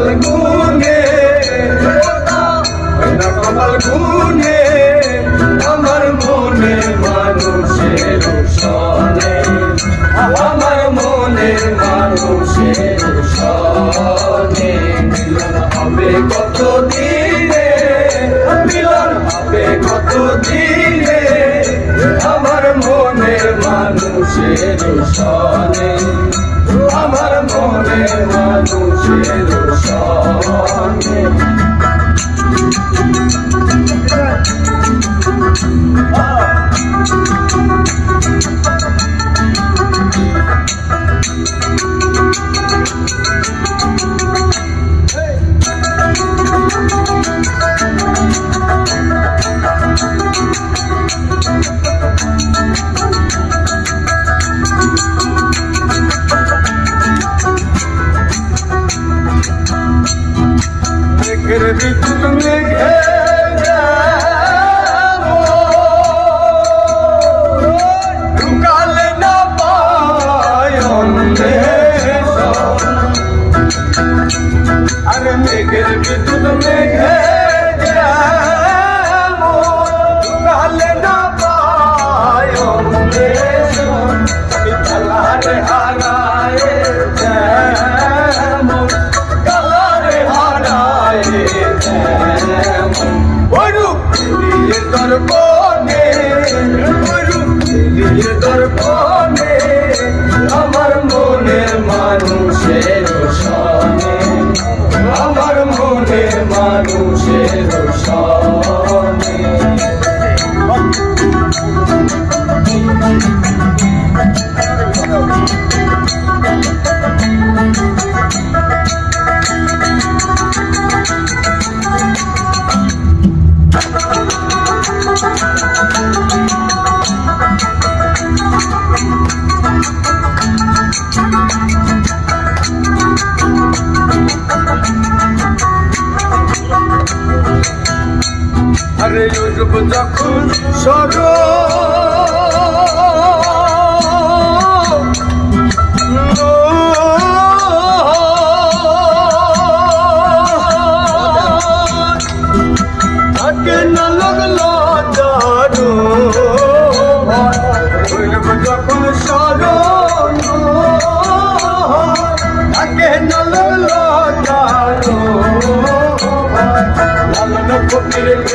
কপাল গুনে ওটা না কপাল গুনে, আমার মানুষের সনে আমার মানুষের সনে মিলন হবে কত কত আমার মনে মানুষের সনে মনে মানুষের সনে মেঘের বিদ্যুৎ মেঘে ঢুকালে না পায় আরে মেঘের বিদ্যুৎ মেঘে ঢুকালে না দিয়ে তোর বনে আমার মনের মানুষের সনে আমার মনের মানুষের সনে আরে ইউটিউব যখন সর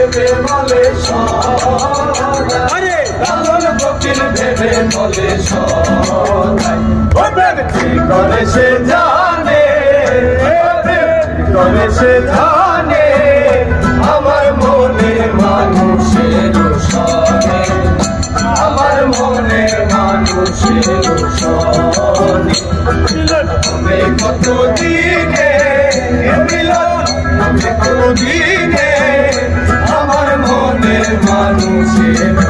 ভেবে বলে আরে! লালন ফকির ভেবে বলে কি করে সে জানে করে সে জানে আমার মনে মানুষের মনে মানুষের কত দিনে মিলন কত দিনে মানুষের